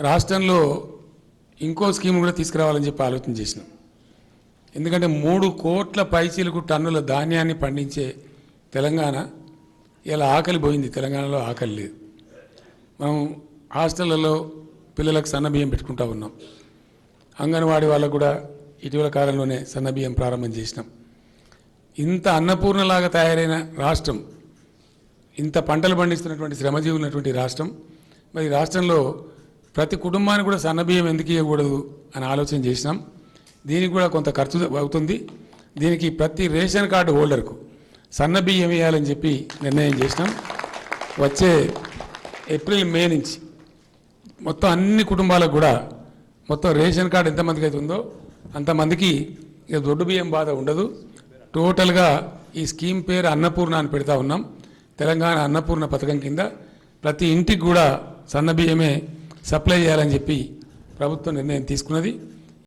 రాష్ట్రంలో ఇంకో స్కీమ్ కూడా తీసుకురావాలని చెప్పి ఆలోచన చేసినాం. ఎందుకంటే మూడు కోట్ల పైచీలకు టన్నుల ధాన్యాన్ని పండించే తెలంగాణ ఇలా ఆకలి పోయింది. తెలంగాణలో ఆకలి లేదు. మనం హాస్టళ్ళలో పిల్లలకు సన్నబియ్యం పెట్టుకుంటా ఉన్నాం. అంగన్వాడీ వాళ్ళకు కూడా ఇటీవల కాలంలోనే సన్నబియ్యం ప్రారంభం చేసినాం. ఇంత అన్నపూర్ణలాగా తయారైన రాష్ట్రం ఇంత పంటలు పండిస్తున్నటువంటి శ్రమజీవులు ఉన్నటువంటి రాష్ట్రం మరి రాష్ట్రంలో ప్రతి కుటుంబానికి కూడా సన్నబియ్యం ఎందుకు ఇవ్వకూడదు అని ఆలోచన చేసినాం. దీనికి కూడా కొంత ఖర్చు అవుతుంది. దీనికి ప్రతి రేషన్ కార్డు హోల్డర్కు సన్నబియ్యం వేయాలని చెప్పి నిర్ణయం చేసినాం. వచ్చే ఏప్రిల్ మే నుంచి మొత్తం అన్ని కుటుంబాలకు కూడా మొత్తం రేషన్ కార్డు ఎంతమందికి అయితే ఉందో అంతమందికి ఇక దొడ్డు బియ్యం బాధ ఉండదు. టోటల్గా ఈ స్కీమ్ పేరు అన్నపూర్ణ అని పెడతా ఉన్నాం. తెలంగాణ అన్నపూర్ణ పథకం కింద ప్రతి ఇంటికి కూడా సన్న బియ్యమే సప్లై చేయాలని చెప్పి ప్రభుత్వం నిర్ణయం తీసుకున్నది.